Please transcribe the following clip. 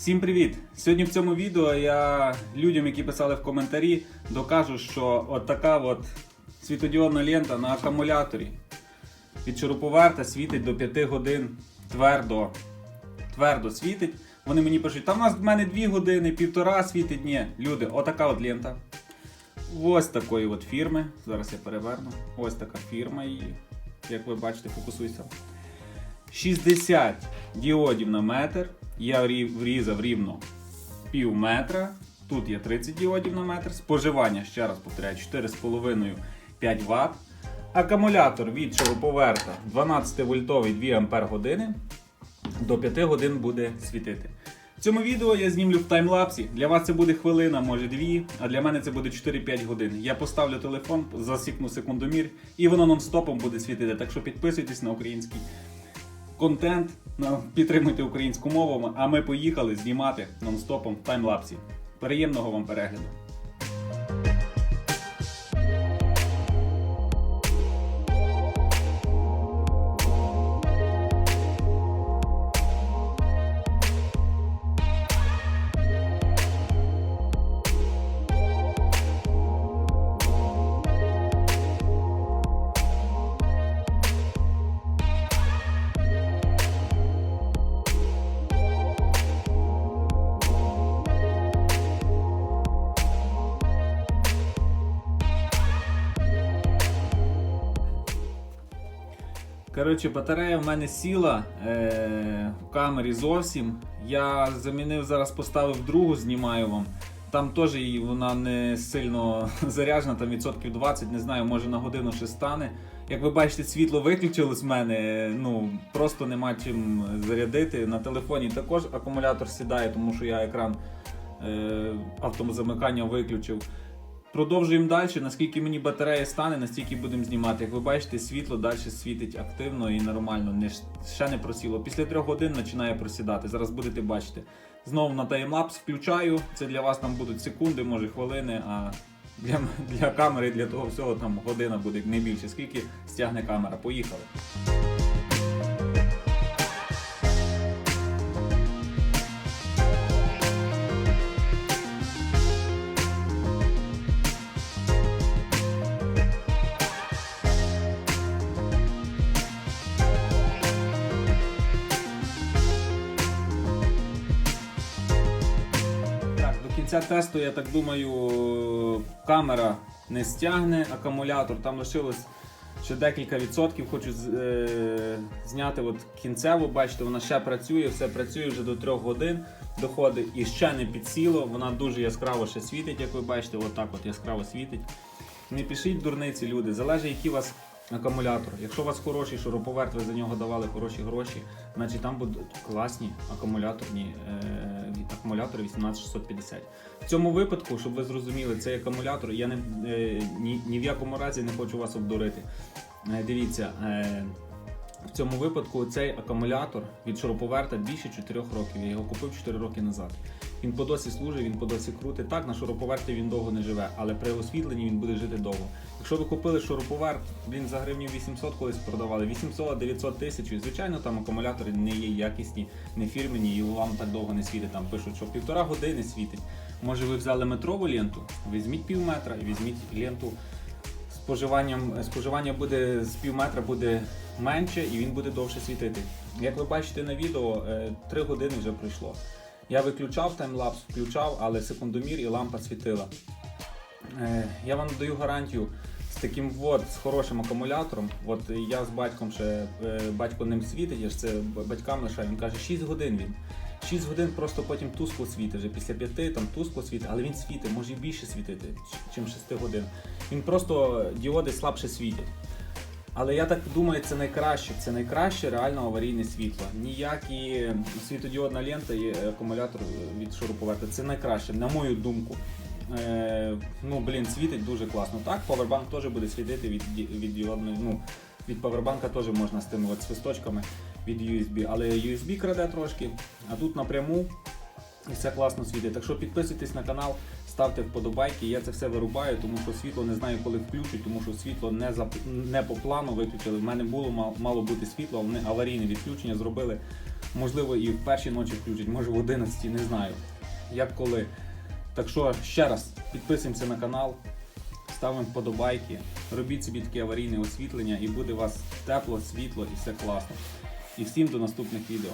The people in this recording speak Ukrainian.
Всім привіт! Сьогодні в цьому відео я людям, які писали в коментарі, докажу, що от така от світодіодна лента на акумуляторі від шуруповерта світить до 5 годин твердо, твердо світить. Вони мені пишуть, та в нас в мене 2 години, півтора світить. Ні, люди, отака от лента. Ось такої от фірми. Зараз я переверну. Ось така фірма її. Як ви бачите, фокусуйся. 60 діодів на метр. Я врізав рівно пів метра. Тут є 30 діодів на метр. Споживання, ще раз повторяю, 4,5-5 Вт. Акумулятор від шуруповерта 12 вольтовий 2 Ампер до 5 годин буде світити. В цьому відео я знімлю в таймлапсі. Для вас це буде хвилина, може дві, а для мене це буде 4-5 годин. Я поставлю телефон, засікну секундомір, і воно нон-стопом буде світити. Так що підписуйтесь на український контент, підтримуйте українську мову, а ми поїхали знімати нон-стопом в таймлапсі. Приємного вам перегляду! Коротше, батарея в мене сіла е- в камері зовсім. Я замінив зараз, поставив другу, знімаю вам. Там теж її вона не сильно заряджена, там відсотків 20, не знаю, може на годину ще стане. Як ви бачите, світло виключилось в мене, ну просто нема чим зарядити. На телефоні також акумулятор сідає, тому що я екран е- автозамикання виключив. Продовжуємо далі. Наскільки мені батарея стане, настільки будемо знімати. Як ви бачите, світло далі світить активно і нормально, не, ще не просіло. Після трьох годин починає просідати. Зараз будете бачити. Знову на таймлапс включаю. Це для вас там будуть секунди, може хвилини, а для, для камери, для того всього там година буде не більше. Скільки стягне камера. Поїхали. Кінця тесту, я так думаю, камера не стягне акумулятор. Там лишилось ще декілька відсотків. Хочу е, зняти от кінцеву. Бачите, вона ще працює, все працює вже до 3 годин. Доходить і ще не підсіло. Вона дуже яскраво ще світить, як ви бачите, отак от яскраво світить. Не пишіть дурниці, люди. Залежить, який у вас акумулятор. Якщо у вас хороший шуруповерт, ви за нього давали хороші гроші, значить там будуть класні акумуляторні е, акумулятори 18650. В цьому випадку, щоб ви зрозуміли, цей акумулятор, я не, е, ні, ні в якому разі не хочу вас обдурити. Е, дивіться, е, в цьому випадку цей акумулятор від шуруповерта більше 4 років. Я його купив 4 роки назад. Він по досі служить, він по досі крутить. Так, на шуруповерті він довго не живе, але при освітленні він буде жити довго. Якщо ви купили шуруповерт, він за гривню 800 колись продавали, 800-900 тисяч. Звичайно, там акумулятори не є якісні, не фірмені, і вам так довго не світить. Там пишуть, що півтора години світить. Може, ви взяли метрову ленту, візьміть пів метра і візьміть ленту споживанням споживання буде з пів метра буде менше і він буде довше світити. Як ви бачите на відео, 3 години вже пройшло. Я виключав таймлапс, включав, але секундомір і лампа світила. Е, Я вам даю гарантію з таким вот, з хорошим акумулятором. От я з батьком ще е, батько ним світить, я ж це батькам лишаю. Він каже, 6 годин він. 6 годин просто потім тускло світить, вже після 5 там тускло світить, але він світить, може і більше світити, ніж 6 годин. Він просто діоди слабше світять. Але я так думаю, це найкраще. Це найкраще реально аварійне світло. Ніякі світодіодна лента і акумулятор від шуруповерта. Це найкраще, на мою думку. Е, ну, блін, світить дуже класно. Так, павербанк теж буде світити від, від діодної. Ну, від павербанка теж можна от свисточками від USB, але USB краде трошки, а тут напряму і все класно світить. Так що підписуйтесь на канал, ставте вподобайки. Я це все вирубаю, тому що світло не знаю, коли включать, тому що світло не за не по плану виключили. В мене було мал- мало бути світло, вони аварійне відключення зробили. Можливо, і в першій ночі включать, може в 11, не знаю. Як коли. Так що ще раз підписуємося на канал, ставимо вподобайки, робіть собі таке аварійне освітлення і буде у вас тепло, світло і все класно. І всім до наступних відео.